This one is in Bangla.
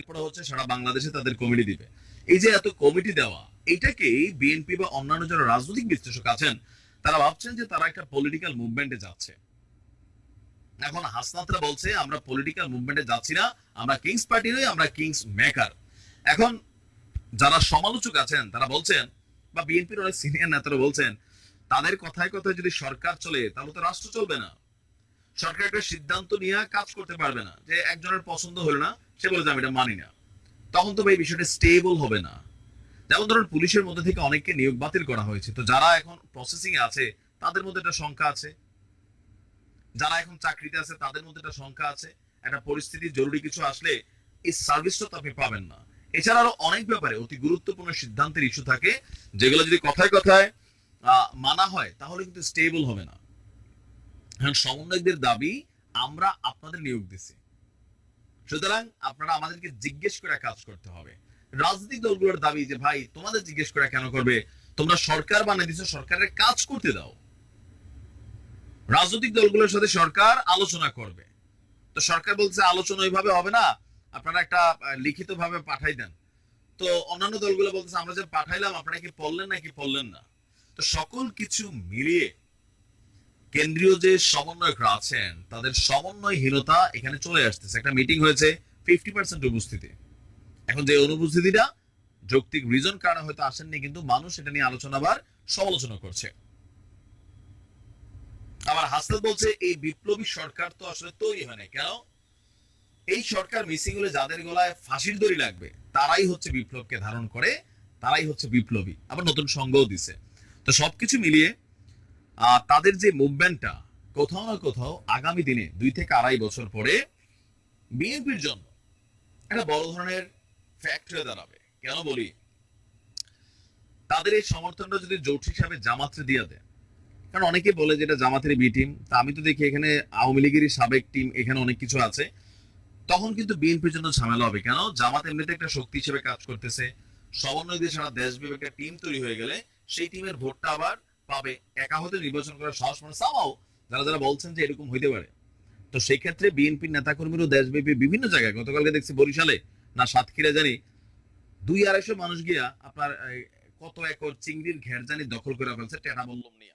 এরপরে হচ্ছে সারা বাংলাদেশে তাদের কমিটি দিবে। এই যে এত কমিটি দেওয়া এটাকেই বিএনপি বা অন্যান্য যারা রাজনৈতিক বিশ্লেষক আছেন, তারা ভাবছেন যে তারা একটা পলিটিক্যাল মুভমেন্টে যাচ্ছে। এখন হাসনাতরা বলছে, আমরা পলিটিক্যাল মুভমেন্টে যাচ্ছি না, আমরা কিংস পার্টি নই, আমরা কিংস মেকার এখন যারা সমালোচক আছেন, তারা বলছেন, বা বিএনপির অনেক সিনিয়র নেতারা বলছেন, তাদের কথায় কথায় যদি সরকার চলে, তাহলে তো রাষ্ট্র চলবে না। সরকার একটা সিদ্ধান্ত নিয়ে কাজ করতে পারবে না, যে একজনের পছন্দ হলো না, সে বলে যে আমি এটা মানি না। তখন তো ভাই বিষয়টা স্টেবল হবে না। যেমন ধরুন পুলিশের মধ্যে থেকে অনেককে নিয়োগ বাতিল করা হয়েছে। তো যারা এখন প্রসেসিং এ আছে, তাদের মধ্যে একটা সংখ্যা আছে। যারা এখন চাকরিতে আছে, তাদের মধ্যে একটা সংখ্যা আছে। একটা পরিস্থিতি জরুরি কিছু আসলে এই সার্ভিসটা তো আপনি পাবেন না। এছাড়া আরও অনেক ব্যাপারে অতি গুরুত্বপূর্ণ সিদ্ধান্তের ইস্যু থাকে, যেগুলো যদি কথায় কথায় মানা হয়, তাহলে কিন্তু স্টেবল হবে না। সমন্বয়কদের দাবি আমরা আপনাদের নিয়োগ দিছি। সুতরাং আপনারা আমাদেরকে জিজ্ঞেস করে কাজ করতে হবে। রাজনৈতিক দলগুলোর দাবি যে, ভাই, তোমাদের জিজ্ঞেস করে কেন করবে? তোমরা সরকার বানিয়ে দিছো, সরকারের কাজ করতে দাও। রাজনৈতিক দলগুলোর সাথে সরকার আলোচনা করবে। তো সরকার বলছে, আলোচনা ওইভাবে হবে না। আপনারা একটা লিখিত ভাবে পাঠাই দেন। তো অন্যান্য দলগুলো বলতেছে, আমরা যে পাঠাইলাম, আপনারা কি পড়লেন নাকি পড়লেন না? তো সকল কিছু মিলিয়ে কেন্দ্রীয় যে সমন্বয়করা আছেন, তাদের সমন্বয়হীনতা এখানে চলে আসতেছে। একটা মিটিং হয়েছে ফিফটি পার্সেন্ট উপস্থিতি। এখন যে অনুপস্থিতিটা, যৌক্তিক রিজন কারণে হয়তো আসেননি, কিন্তু মানুষ এটা নিয়ে আলোচনা আবার সমালোচনা করছে। আবার হাসনাত বলছে, এই বিপ্লবী সরকার তো আসলে তৈরি হয় না কেন? এই সরকার মিসিং হলে যাদের গলায় ফাঁসির দড়ি লাগবে, তারাই হচ্ছে বিপ্লবকে ধারণ করে, তারাই হচ্ছে বিপ্লবী। আবার নতুন সঙ্গও দিছে। তো সবকিছু মিলিয়ে তাদের যে মুভমেন্টটা কোথাও না কোথাও আগামী দিনে দুই থেকে আড়াই বছর পরে বিএনপির জন্য একটা বড় ধরনের ফ্যাক্ট হয়ে দাঁড়াবে। কেন বলি? তাদের এই সমর্থনটা যদি জোট হিসাবে জামাতে দিয়ে দেয় কারণ অনেকে বলে যেটা জামাতের বি টিম তা আমি তো দেখি এখানে আওয়ামী লীগের সাবেক টিম এখানে অনেক কিছু আছে। তখন কিন্তু বিএনপির জন্য ঝামেলা হবে। কেন? জামাত এমনিতে একটা শক্তি হিসেবে কাজ করতেছে। সমন্বয় দিয়ে সারা দেশব্যাপী একটা টিম তৈরি হয়ে গেলে সেই টিমের ভোটটা আবার পাবে, একা হতে নির্বাচন করার সাহস মানে সামাও যারা যারা বলছেন যে এরকম হইতে পারে। তো সেই ক্ষেত্রে বিএনপির নেতাকর্মীরও দেশব্যাপী বিভিন্ন জায়গায়, গতকালকে দেখছি বরিশালে, না সাতক্ষীরা জানি, দুই আড়াইশো মানুষ গিয়া আপনার কত একর চিংড়ির ঘের জানি দখল করে ফেলছে টেনা বল্লম নিয়ে।